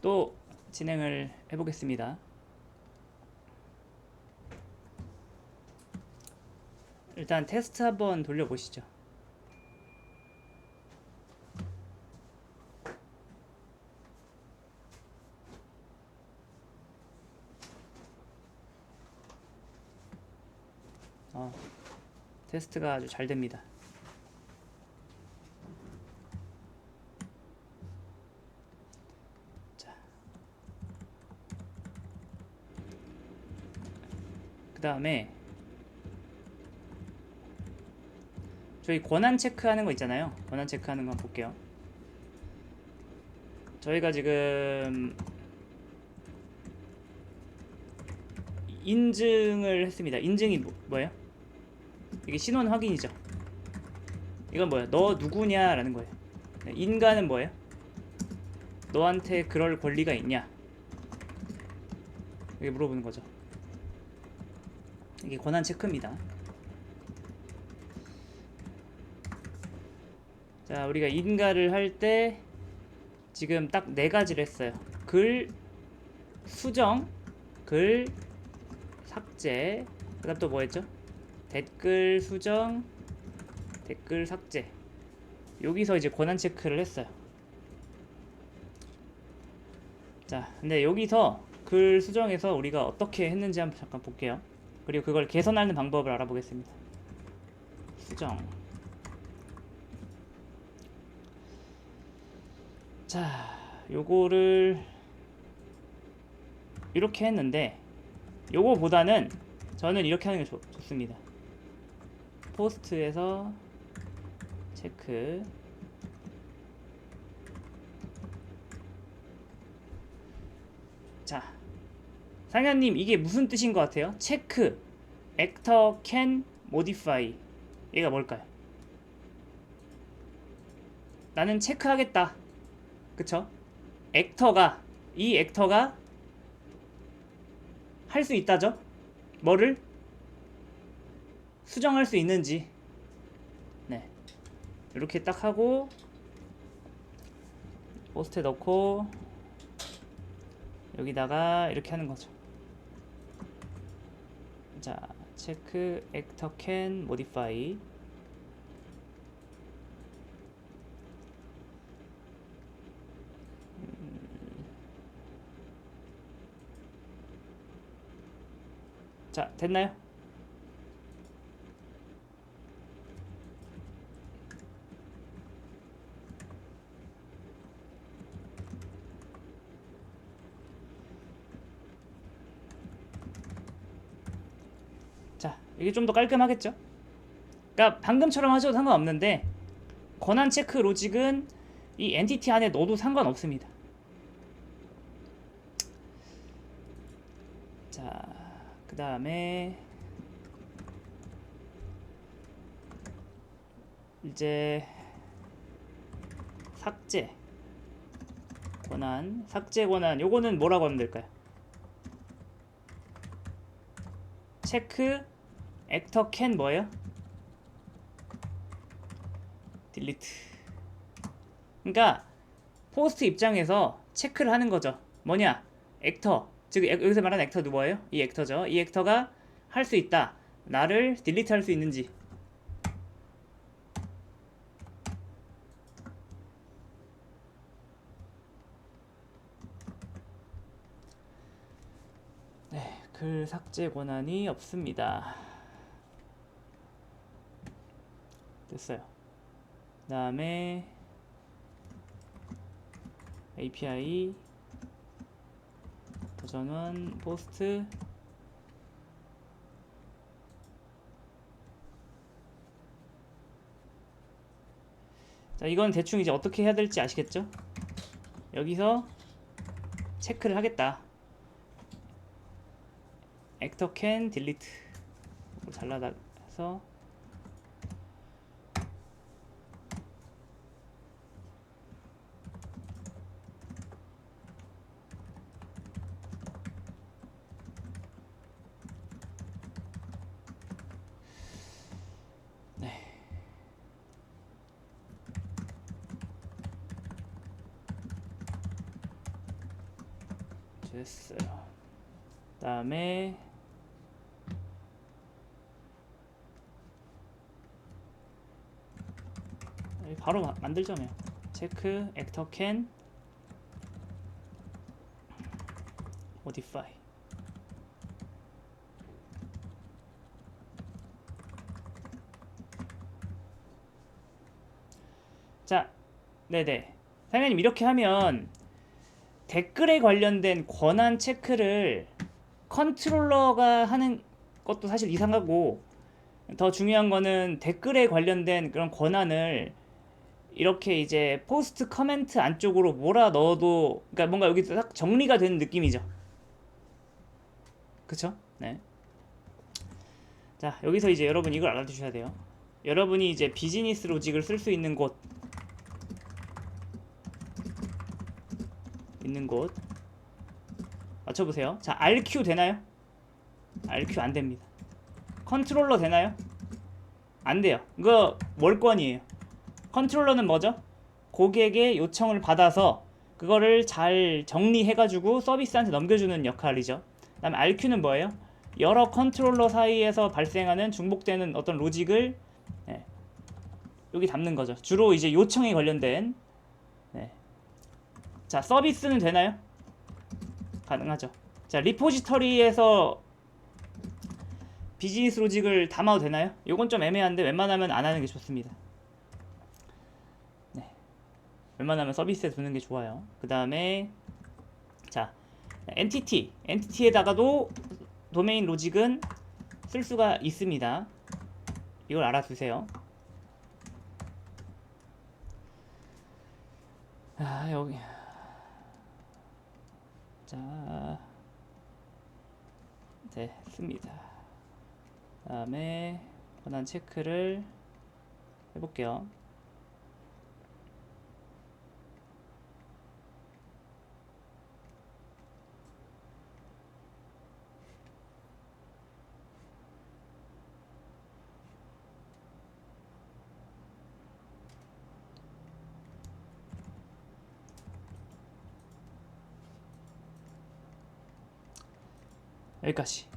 또 진행을 해보겠습니다. 일단 테스트 한번 돌려보시죠. 어, 테스트가 아주 잘 됩니다. 그 다음에 저희 권한 체크하는 거 있잖아요. 권한 체크하는 거 한번 볼게요. 저희가 지금 인증을 했습니다. 인증이 뭐, 뭐예요? 이게 신원 확인이죠. 이건 뭐야? 너 누구냐라는 거예요. 인간은 뭐예요? 너한테 그럴 권리가 있냐? 이게 물어보는 거죠. 이게 권한 체크입니다. 자, 우리가 인가를 할 때 지금 딱 네 가지를 했어요. 글 수정, 글 삭제, 그 다음 또 뭐 했죠? 댓글 수정, 댓글 삭제. 여기서 이제 권한 체크를 했어요. 자, 근데 여기서 글 수정해서 우리가 어떻게 했는지 한번 잠깐 볼게요. 그리고 그걸 개선하는 방법을 알아보겠습니다. 수정. 자, 요거를 이렇게 했는데 요거보다는 저는 이렇게 하는 게 좋, 좋습니다. 포스트에서 체크 자, 상현님 이게 무슨 뜻인 것 같아요? 체크 actor can modify 얘가 뭘까요? 나는 체크하겠다. 그쵸? 액터가 이 액터가 할 수 있다죠? 뭐를 수정할 수 있는지 네 이렇게 딱 하고 포스트에 넣고 여기다가 이렇게 하는 거죠. 자 체크 액터 can modify 자, 됐나요? 자, 이게 좀 더 깔끔하겠죠? 그러니까 방금처럼 하셔도 상관없는데 권한 체크 로직은 이 엔티티 안에 넣어도 상관없습니다. 자, 그 다음에 이제 삭제 권한 삭제 권한 요거는 뭐라고 하면 될까요? 체크 액터 캔 뭐예요? 딜리트 그러니까 포스트 입장에서 체크를 하는 거죠 뭐냐 액터 즉 액- 여기서 말하는 액터 누구예요? 이 액터죠. 이 액터가 할 수 있다. 나를 딜리트 할 수 있는지. 네, 글 삭제 권한이 없습니다. 됐어요. 그다음에 API 버전은 포스트 자 이건 대충 이제 어떻게 해야 될지 아시겠죠? 여기서 체크를 하겠다 액터 캔 딜리트 잘라서. 네. 됐어요. 그 다음에 바로 마- 만들자며 체크 액터 캔 modify. 자 네네. 사장님 이렇게 하면 댓글에 관련된 권한 체크를 컨트롤러가 하는 것도 사실 이상하고 더 중요한 거는 댓글에 관련된 그런 권한을 이렇게 이제 포스트 커멘트 안쪽으로 몰아 넣어도 그러니까 뭔가 여기 딱 정리가 되는 느낌이죠. 그쵸? 네. 자 여기서 이제 여러분 이걸 알아두셔야 돼요. 여러분이 이제 비즈니스 로직을 쓸 수 있는 곳 있는 곳 맞춰보세요. 자 RQ 되나요? RQ 안 됩니다. 컨트롤러 되나요? 안 돼요. 이거 월권이에요. 컨트롤러는 뭐죠? 고객의 요청을 받아서 그거를 잘 정리해가지고 서비스한테 넘겨주는 역할이죠. 그 다음에 RQ는 뭐예요? 여러 컨트롤러 사이에서 발생하는 중복되는 어떤 로직을 예, 여기 담는 거죠. 주로 이제 요청에 관련된 네. 자 서비스는 되나요? 가능하죠. 자 리포지터리에서 비즈니스 로직을 담아도 되나요? 이건 좀 애매한데 웬만하면 안 하는 게 좋습니다. 네. 웬만하면 서비스에 두는 게 좋아요. 그 다음에 자 엔티티 엔티티에다가도 도메인 로직은 쓸 수가 있습니다. 이걸 알아두세요. 아 여기 자 됐습니다. 다음에 권한 체크를 해볼게요. 여기까지.